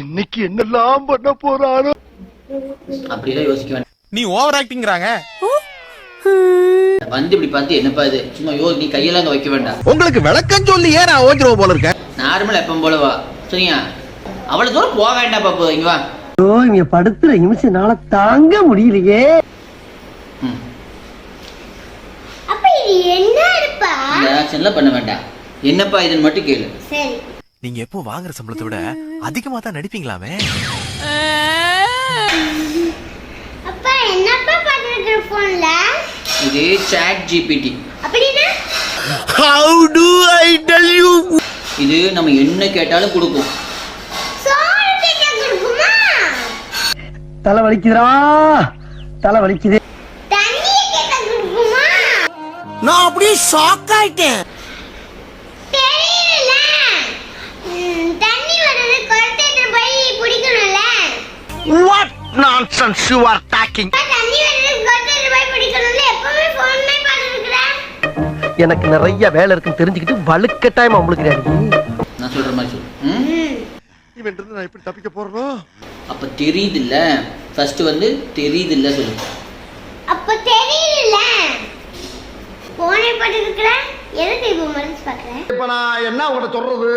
இன்னைக்கு என்னெல்லாம் பண்ண போறாரோ? அப்படிலாம் யோசிக்க வேண்டாம் நீ ஓவர் ஆக்டிங்கிறாங்க. வந்து இப்படி பார்த்து என்னப்பா இது? சும்மா யோ நீ கையெல்லாம் அங்க வைக்க வேண்டாம். உங்களுக்கு விளக்கம் சொல்லி ஏன் நான் ஓஞ்சிருவோம் போல இருக்கேன்? நார்மல் எப்பவும் போல வா சரியா? அவ்வளவு தூரம் போக வேண்டாம் பாப்பு இங்க வா. ஐயோ இங்க படுத்துற நிமிஷம்னால தாங்க முடியலையே. அப்ப இது என்ன இருப்பா பண்ண வேண்டாம். என்னப்பா இதுன்னு மட்டும் கேளு. சரி. நீங்க எப்போ வாங்குற சம்பளத்தை விட அதிகமா தான் நடிப்பீங்களாமே? அப்பா என்னப்பா பாத்துருக்க போன்ல இது சாட் ஜிபிடி அப்படின்னா? How do I tell you இது நம்ம என்ன கேட்டாலும் கொடுக்கும். சோறு கேட்டா கொடுக்குமா? தலை வலிக்குதுடா தலை வலிக்குது தண்ணிய கேட்டா கொடுக்குமா? நான் அப்படியே ஷாக் ஆயிட்டேன். நான்சென்ஸ் யூ ஆர் டாக்கிங் எனக்கு நிறைய வேலை இருக்குன்னு தெரிஞ்சுக்கிட்டு வலுக்கட்டாயமா உங்களுக்கு நான் சொல்ற மாதிரி சொல்லு? இவன் இருந்து நான் எப்படி தப்பிக்க போறனோ? அப்ப தெரியுது இல்ல ஃபர்ஸ்ட் வந்து தெரியுது இல்ல சொல்லு. அப்ப தெரியல போனே பாத்துருக்கிறேன் எதுக்கு இப்ப மறைச்சு பாக்குறேன் இப்ப நான் என்ன உங்கள்ட்ட சொல்றது?